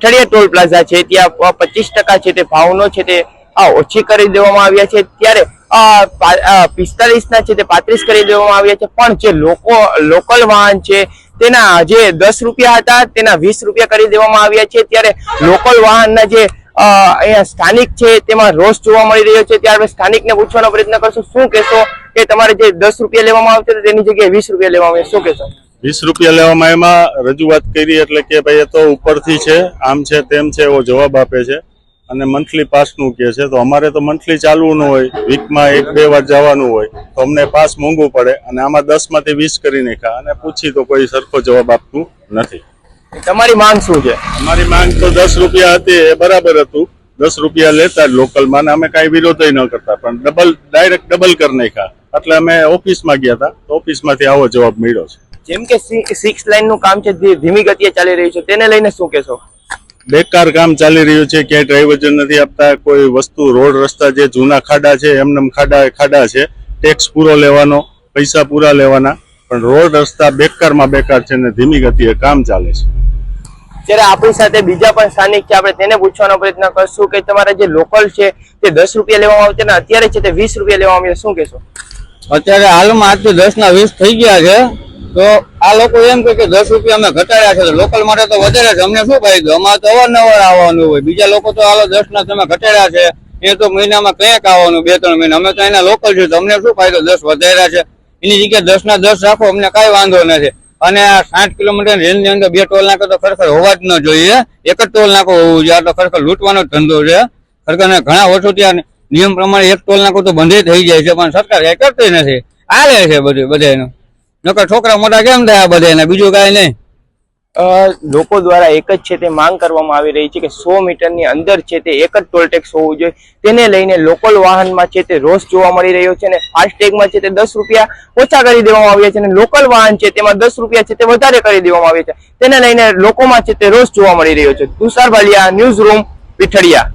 ઠળિયા toll plaza છે, ત્યાં પચીસ ટકા છે તે ભાવનો છે તે ઓછી કરી દેવામાં આવ્યા છે. ત્યારે પિસ્તાલીસ ના છે તે પાંત્રીસ કરી દેવામાં આવ્યા છે. પણ જે લોકો, લોકલ વાહન છે, તેના જે દસ રૂપિયા હતા, તેના વીસ રૂપિયા કરી દેવામાં આવ્યા છે. ત્યારે લોકલ વાહનના જે અહીંયા સ્થાનિક છે, તેમાં રોષ જોવા મળી રહ્યો છે. ત્યારે સ્થાનિકને પૂછવાનો પ્રયત્ન કરશું. શું કહેશો કે તમારે જે દસ રૂપિયા લેવામાં આવશે, તો તેની જગ્યાએ વીસ રૂપિયા લેવામાં આવે શું કહેશો? વીસ રૂપિયા લેવામાં એમાં રજૂઆત કરી એટલે કે ભાઈ એ તો ઉપરથી છે આમ છે તેમ છે એવો જવાબ આપે છે. અને મંથલી પાસનું કહે છે. તો અમારે તો મંથલી ચાલવું ન હોય. વીકમાં એક બે વાર જવાનું હોય. તો અમને પાસ મોંઘું પડે અને આમાં દસમાંથી વીસ કરી નાખ્યા. અને પૂછી તો કોઈ સરખો જવાબ આપતું નથી. તમારી માંગ શું છે? અમારી માંગ તો દસ રૂપિયા હતી એ બરાબર હતું. દસ રૂપિયા લેતા લોકલમાં અમે કાંઈ વિરોધ ન કરતા. પણ ડબલ ડાયરેક્ટ ડબલ કરી નાખ્યા. એટલે અમે ઓફિસમાં ગયા હતા. તો ઓફિસમાંથી આવો જવાબ મળ્યો છે. જેમ કે સિક્સ લાઈનનું કામ છે જે ધીમી ગતિએ ચાલી રહ્યું છે તેને લઈને શું કહેશો? બેકાર કામ ચાલી રહ્યું છે ક્યાંય ડ્રાઈવર નથી આપતા કોઈ વસ્તુ રોડ રસ્તા જે જૂના ખાડા છે એમનેમ ખાડા ખાડા છે ટેક્સ પૂરો લેવાનો પૈસા પૂરા લેવાના પણ રોડ રસ્તા બેકારમાં બેકાર છે ને ધીમી ગતિએ કામ ચાલે છે. ત્યારે આપણી સાથે બીજા પણ સ્થાનિક છે આપણે તેને પૂછવાનો પ્રયત્ન કરશું કે તમારા જે લોકલ છે તે દસ રૂપિયા લેવામાં આવે છે અને અત્યારે છે તે વીસ રૂપિયા લેવામાં આવે શું કહેશો? અત્યારે હાલમાં આજથી દસ ના વીસ થઈ ગયા છે. તો આ લોકો એમ કે દસ રૂપિયા અમે ઘટાડ્યા છે, તો લોકલ માટે તો વધારે છે. અમને શું ફાયદો? અમારે તો અવારનવાર આવવાનું હોય. બીજા લોકો તો આલો દસ ના તમે ઘટાડ્યા છે, એ તો મહિનામાં કંઈક આવવાનું, બે, ત્રણ મહિના. અમે તો એના લોકલ છે તો અમને શું ફાયદો? દસ વધાર્યા છે. એની જગ્યાએ દસ ના દસ રાખો, અમને કાંઈ વાંધો નથી. અને આ સાઠ કિલોમીટર રેન્જની અંદર બે ટોલ નાખો તો ખરેખર હોવા જ ન જોઈએ. એક જ ટોલ નાખો હોવું જોઈએ. આ તો ખરેખર લૂંટવાનો જ ધંધો છે. ખરેખર ઘણા વર્ષો ત્યાં નિયમ પ્રમાણે એક ટોલ નાકો તો બંધ થઈ જાય છે, પણ સરકાર કઈ કરતી નથી. આલે છે બધું બધાનું નકર છોકરા મોટા કેમ થયા બધા બીજું કાંઈ નહીં? લોકો દ્વારા એક જ છે તે માંગ કરવામાં આવી રહી છે કે સો મીટરની અંદર છે તે એક જ ટોલ ટેક્સ હોવું જોઈએ. તેને લઈને લોકલ વાહનમાં છે તે રોષ જોવા મળી રહ્યો છે અને ફાસ્ટેગમાં છે તે દસ રૂપિયા ઓછા કરી દેવામાં આવ્યા છે અને લોકલ વાહન છે તેમાં દસ રૂપિયા છે તે વધારે કરી દેવામાં આવ્યા છે. તેને લઈને લોકોમાં છે તે રોષ જોવા મળી રહ્યો છે. Tushar Bhaliya news room Pithadiya